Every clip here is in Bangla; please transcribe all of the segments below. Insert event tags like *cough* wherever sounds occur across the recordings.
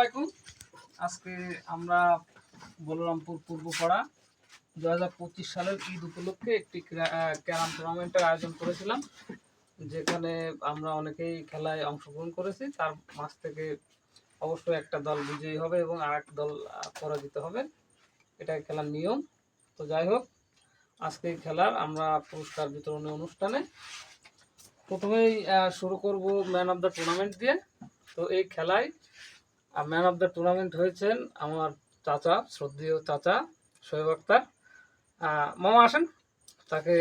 আলাইকুম। আজকে আমরা বলরামপুর পূর্বপাড়া দু হাজার পঁচিশ সালের ঈদ উপলক্ষে একটি ক্যারাম টুর্নামেন্টের আয়োজন করেছিলাম, যেখানে আমরা অনেকেই খেলায় অংশগ্রহণ করেছি। তার মাঝ থেকে অবশ্যই একটা দল বিজয়ী হবে এবং আর এক দল পরাজিত হবে। এটাই খেলার নিয়ম। তো যাই হোক, আজকে খেলার আমরা পুরস্কার বিতরণী অনুষ্ঠানে প্রথমেই শুরু করব ম্যান অফ দ্য টুর্নামেন্ট দিয়ে। তো এই খেলায় ম্যান অফ দ্য টুর্নামেন্ট হয়েছেন আমার চাচা শ্রদ্ধেয় চাচা শোয়েব আক্তার। মামা আসেন তাকে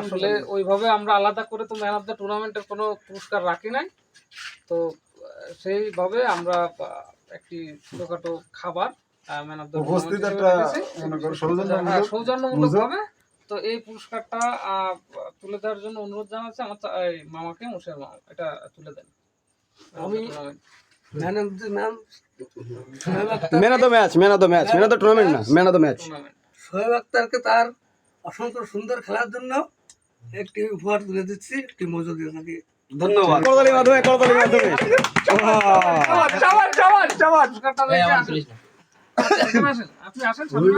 আসলে ওইভাবে আমরা আলাদা করে তো ম্যান অফ দ্য টুর্নামেন্টের কোনো পুরস্কার রাখি নাই। তো সেইভাবে আমরা একটি ছোটখাটো খাবার ম্যান অফ দ্য সৌজন্যমূলক ভাবে তো এই পুরস্কারটা আহ, তুলে দেওয়ার জন্য অনুরোধ জানাচ্ছি আমার মামাকে মুশের মামা এটা তুলে দেন। আমি- man of the man man of the match man of the match man of the tournament না man of the match. Shoaib আক্তারকে তার অসংখ্য সুন্দর খেলার জন্য একটি উপহার তুলে দিচ্ছি একটি মজুদ দিয়ে থাকি ধন্যবাদ। করতালির মাধ্যমে করতালির।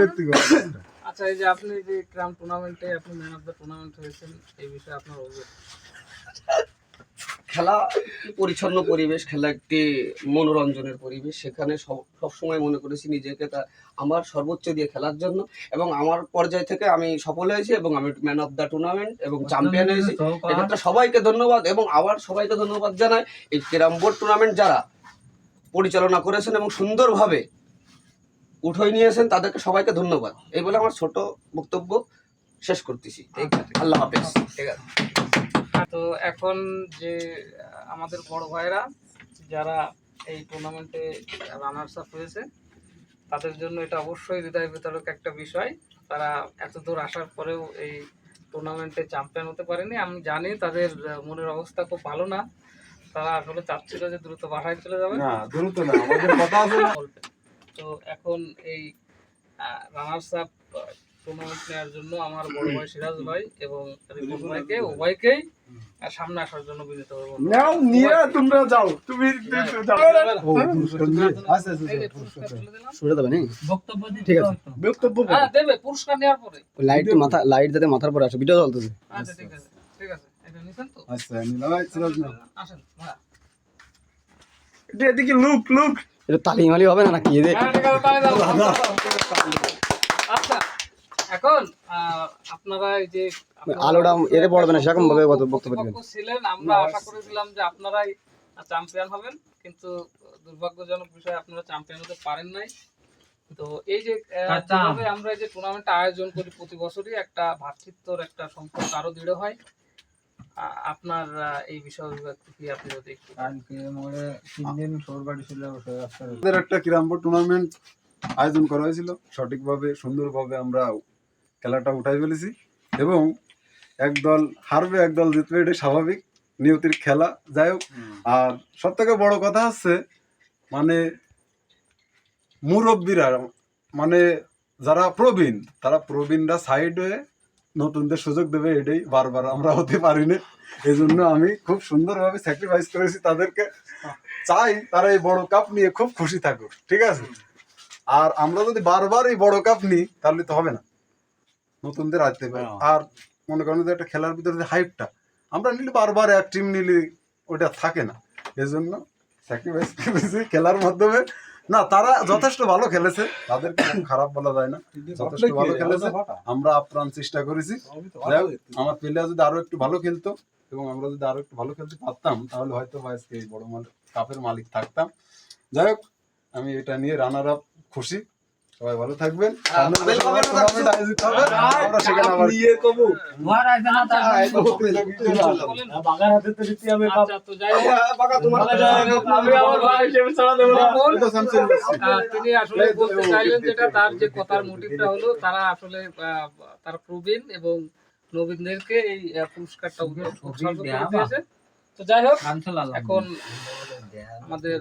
ব্যক্তিগত আচ্ছা এই যে আপনি যে ক্রাম টুর্নামেন্টে আপনি ম্যান অফ দ্য টুর্নামেন্ট হয়েছেন এই বিষয়ে আপনার অভিজ্ঞতা খেলা পরিচ্ছন্ন পরিবেশ খেলা একটি মনোরঞ্জনের পরিবেশ। সেখানে সব সবসময় মনে করেছি নিজেকে তা আমার সর্বোচ্চ দিয়ে খেলার জন্য এবং আমার পর্যায় থেকে আমি সফল হয়েছি এবং আমি ম্যান অফ দ্য টুর্নামেন্ট এবং চ্যাম্পিয়ন হয়েছি। এক্ষেত্রে সবাইকে ধন্যবাদ এবং আবার সবাইকে ধন্যবাদ জানাই। এই ক্যারাম বোর্ড টুর্নামেন্ট যারা পরিচালনা করেছেন এবং সুন্দরভাবে উঠোয় নিয়েছেন তাদেরকে সবাইকে ধন্যবাদ। এই বলে আমার ছোট বক্তব্য শেষ করতেছি। আল্লাহ হাফেজ। ঠিক আছে। তো এখন যে আমাদের বড় ভাইরা যারা এই টুর্নামেন্টে রানার্স আপ হয়েছে তাদের জন্য এটা অবশ্যই হৃদয় বিতরক একটা বিষয়। তারা এত দূর আসার পরেও এই টুর্নামেন্টে চ্যাম্পিয়ন হতে পারেনি। আমি জানি তাদের মনের অবস্থা খুব ভালো না। তারা আসলে চাচ্ছিল যে দ্রুত বাসায় চলে যাবে। না দ্রুত না আমাদের কথা আছে *laughs* তো এখন এই রানার্স আপ টুর্নামেন্ট নেওয়ার জন্য আমার বড় ভাই সিরাজ ভাই এবং রিপন ভাইকে উভয়কেই সামনে আসার জন্য বিনীত নাও নিয়ে তোমরা যাও তুমি যাও। ও পুরস্কার নিয়ে এই যে পুরস্কার পুরস্কার তুলে দিলাম। শুরু দেবে নি বক্তব্য দিতে ঠিক আছে। বক্তব্য হ্যাঁ দেবে পুরস্কার নেওয়ার পরে। লাইট মাথা লাইট যাতে মাথার পরে আসে ভিডিও চলতেছে। আচ্ছা ঠিক আছে ঠিক আছে। এটা নিছেন তো? আচ্ছা নিলাম। সিরাজ নাও। আসেন এটা এদিকে লুক লুক। এটা তালি মালি হবে না নাকি এদের হ্যাঁ, ঠিক আছে, তালি দাও। আচ্ছা এখন আপনারা এই যে আলোটা এতে পড়বে না সেরকম ভাবে কত বক্তব্য দিবেন। ছিলেন আমরা আশা করেছিলাম যে আপনারাই চ্যাম্পিয়ন হবেন কিন্তু দুর্ভাগ্যজনক বিষয় আপনারা চ্যাম্পিয়ন হতে পারেন নাই। তো এই যে আমরা এই যে টুর্নামেন্ট আয়োজন করি প্রতি বছরই একটা ভ্রাতৃত্বর একটা সম্পর্ক আরও দৃঢ় হয়। আপনার এই বিষয় কি আপনি যদি একটু আমাদের একটা কিরাম বোর্ড টুর্নামেন্ট আয়োজন করা হয়েছিল। সঠিকভাবে সুন্দরভাবে আমরা খেলাটা উঠাই ফেলেছি এবং একদল হারবে একদল জিতবে এটাই স্বাভাবিক। নিয়তির খেলা। যাই হোক আর সব থেকে বড় কথা হচ্ছে মানে মুরব্বীরা মানে যারা প্রবীণ তারা প্রবীণরা সাইড হয়ে নতুনদের সুযোগ দেবে এটাই বারবার আমরা হতে পারি না এই জন্য আমি খুব সুন্দরভাবে স্যাক্রিফাইস করেছি তাদেরকে। চাই তারা এই বড় কাপ নিয়ে খুব খুশি থাকুক ঠিক আছে? আর আমরা যদি বারবার এই বড় কাপ নিই তাহলে তো হবে না। নতুনদের আসতে পারে। আর মনে করেন যে একটা খেলার ভিতরে যে হাইপটা আমরা নিলে বারবার এক টিম নিলে ওটা থাকে না। এই জন্য স্যাক্রিফাইস করেছি খেলার মাধ্যমে। না তারা যথেষ্ট ভালো খেলেছে তাদের খারাপ বলা যায় না। যথেষ্ট ভালো খেলেছে। আমরা আপ্রাণ চেষ্টা করেছি। আমার প্লেয়ার যদি আরও একটু ভালো খেলতো এবং আমরা যদি আরও একটু ভালো খেলতে পারতাম তাহলে হয়তো আজকে এই বড় মাল কাপের মালিক থাকতাম। যাই হোক আমি এটা নিয়ে রানার আপ খুশি। সবাই ভালো থাকবেন। আচ্ছা তিনি আসলে বলতে চাইলেন যেটা তার যে কথার মোটিভটা হলো তারা আসলে আহ, তারা প্রবীণ এবং নবীনদেরকে এই পুরস্কারটা উৎসর্গ করে দিয়েছে। তো যাই হোক এখন আমাদের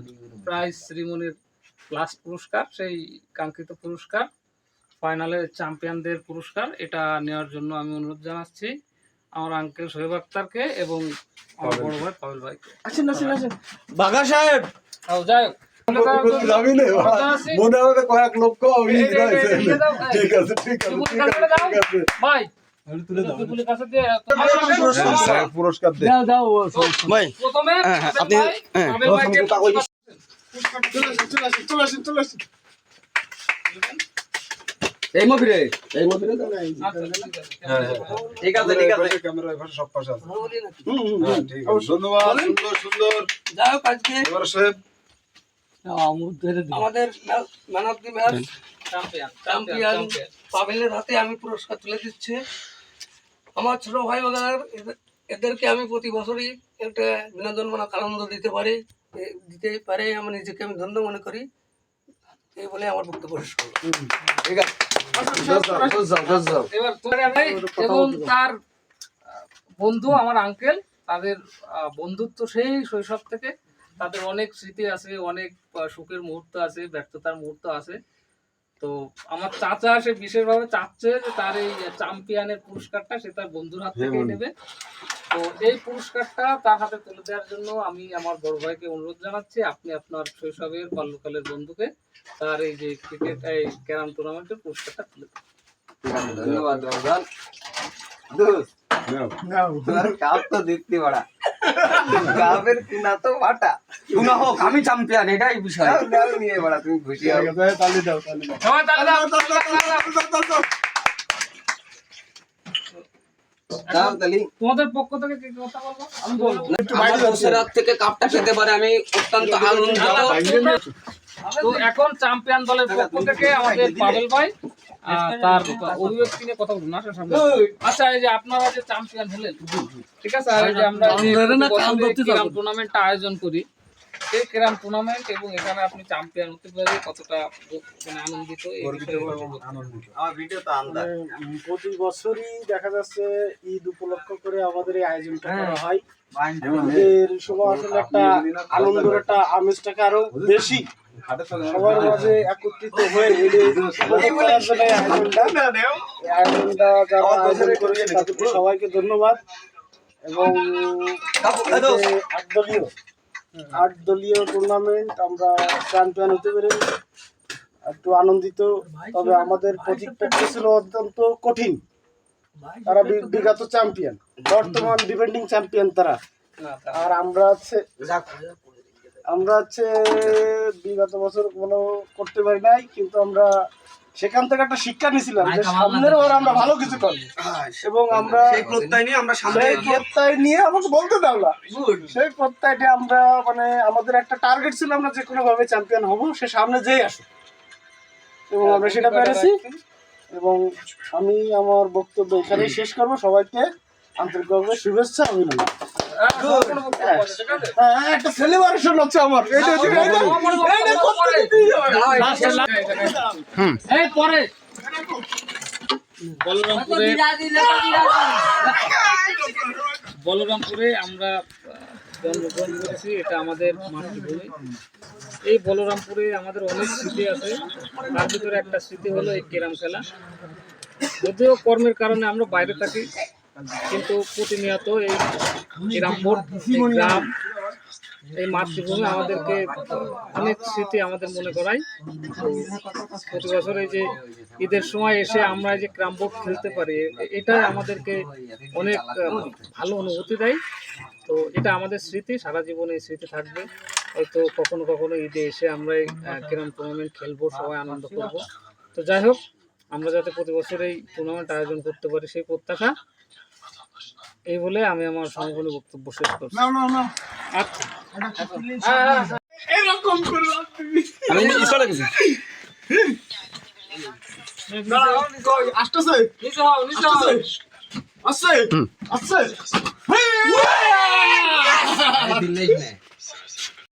প্রাইজ সেরিমনির লাস্ট পুরস্কার সেই কাঙ্ক্ষিত পুরস্কার ফাইনালে চ্যাম্পিয়নদের পুরস্কার এটা নেওয়ার জন্য আমি অনুরোধ জানাচ্ছি আমার আঙ্কেল সোহেব আক্তারকে এবং আমার বড় ভাই পাবেল ভাইকে। আসেন আসেন আসেন। বাঘা সাহেব! ও যাই হোক। মনে হবে কয়েক। ঠিক আছে ঠিক ঠিক ভাই স্যার, পুরস্কার দে। ভাই প্রথমে হ্যাঁ, পাবেল আপনি- ভাই, পাবেল ভাইকে পুরস্কার- এই মফিরে এই মফিরে তো নাই। ঠিক আছে। ঠিক আছে। ক্যামেরা এখানে সব পাশে আছে বলি ঠিক আছে ধন্যবাদ সুন্দর সুন্দর। যাই আজকে এবার সাহেব। আমাদের man of the match champion, champion champion. পাবেলের হাতে আমি পুরস্কার তুলে দিচ্ছি। আমার ছোট ভাই বাগার এদেরকে আমি প্রতি বছরই একটা বিনোদনমূলক আনন্দ দিতে পারি। দিতে পারে আমি নিজেকে আমি ধন্য মনে করি। এই বলে আমার বক্তব্য শেষ করল ঠিক আছে। এবার এবং তার বন্ধু আমার আঙ্কেল তাদের বন্ধুত্ব সেই শৈশব থেকে। তাদের অনেক স্মৃতি আছে অনেক সুখের মুহূর্ত আছে ব্যর্থতার মুহূর্ত আছে। তো আমার চাচা সে বিশেষভাবে চাচ্ছে যে তার এই চ্যাম্পিয়নের পুরস্কারটা সে তার বন্ধুর হাত থেকে নেবে। তো এই পুরস্কারটা তার হাতে তুলে দেওয়ার জন্য আমি আমার বড় ভাইকে অনুরোধ জানাচ্ছি আপনি আপনার শৈশবের বাল্যকালের বন্ধুকে তার এই যে ক্রিকেট এই ক্যারাম টুর্নামেন্টের পুরস্কারটা তুলে দেন। ধন্যবাদ *laughs* তোর কাপ তো দেখতে বড়া। কাপের কিনা তো বাটা। কিনা হোক আমি চ্যাম্পিয়ন এটাই বিষয়। নিয়ে বড়া তুমি খুশি হও। তালি দাও তালি দাও। তালি দাও, তালি দাও। দাও তোমাদের পক্ষ থেকে কি কথা বলব? আমি বলব। আমার থেকে কাপটা খেতে পারে আমি অত্যন্ত আনন্দিত। তো এখন চ্যাম্পিয়ন দলের পক্ষ থেকে আমাদের পাবেল ভাই তার অভিব্যক্তি নিয়ে কথা বলুন সামনে। আচ্ছা এই যে আপনারা যে চ্যাম্পিয়ন হলেন ঠিক আছে আর যে আমরা টুর্নামেন্টটা আয়োজন করি এই ক্যারাম টুর্নামেন্ট এবং এখানে আপনি চ্যাম্পিয়ন হতে পেরে কতটা মানে আনন্দিত। আমার ভিডিও তো আন্দাজ প্রতি বছরই দেখা যাচ্ছে ঈদ উপলক্ষ করে আমাদের এই আয়োজনটা করা হয়। সময় আসলে একটা আনন্দের একটা আমেজটাকে আরও বেশি সবার মাঝে একত্রিত হয়ে সবাইকে ধন্যবাদ। এবং এই যে আটদলীয় আটদলীয় টুর্নামেন্ট আমরা চ্যাম্পিয়ন হতে পেরে একটু আনন্দিত, তবে আমাদের প্রতিপক্ষ ছিল অত্যন্ত কঠিন। তারা বিগত চ্যাম্পিয়ন বর্তমান ডিফেন্ডিং চ্যাম্পিয়ন তারা। আর আমরা হচ্ছে আমরা হচ্ছে বিগত বছর কোনো করতে পারি নাই কিন্তু আমরা সেখান থেকে একটা শিক্ষা নিয়েছিলাম যে সামনের বার আমরা ভালো কিছু করব এবং আমরা সেই প্রত্যয় নিয়ে আমরা সামনে সেই প্রত্যয় নিয়ে আমাকে বলতে দাও না। সেই প্রত্যয়টা আমরা মানে আমাদের একটা টার্গেট ছিল আমরা যে কোনো ভাবে চ্যাম্পিয়ন হব সে সামনে যেই আসুক। এবং আমরা সেটা পেরেছি। এবং আমি আমার বক্তব্য এখানেই শেষ করব। সবাইকে আন্তরিকভাবে শুভেচ্ছা অভিনন্দন। হ্যাঁ একটা সেলিব্রেশন হচ্ছে আমার। এইটা হচ্ছে এইটা- এইটা করতে দিতেই হবে। এই পরে। বলরামপুরে বলরামপুরে আমরা জন্মগ্রহণ করেছি এটা আমাদের মাতৃভূমি। এই বলরামপুরে আমাদের অনেক স্মৃতি আছে। তার ভিতরে একটা স্মৃতি হলো এই ক্যারাম খেলা। যদিও কর্মের কারণে আমরা বাইরে থাকি কিন্তু প্রতিনিয়ত এই বোর্ড গ্রাম এই মাতৃভূমি আমাদেরকে অনেক স্মৃতি আমাদের মনে করায়। প্রতি বছর এই যে ঈদের সময় এসে আমরা যে ক্রাম বোর্ড খেলতে পারি এটা আমাদেরকে অনেক ভালো অনুভূতি দেয়। তো এটা আমাদের স্মৃতি সারা জীবন এই স্মৃতি থাকবে। হয়তো কখনো কখনো ঈদে এসে আমরা এই ক্যারাম টুর্নামেন্ট খেলব সবাই আনন্দ করব। তো যাই হোক আমরা যাতে প্রতি বছর এই টুর্নামেন্ট আয়োজন করতে পারি সেই প্রত্যাশা। এই বলে আমি আমার সম্পূর্ণ বক্তব্য শেষ করছি। এরকম হ্যাঁ, হ্যাঁ, হ্যাঁ। আমি স্টার্ট গেছি আসতেছে। আসছে আসছে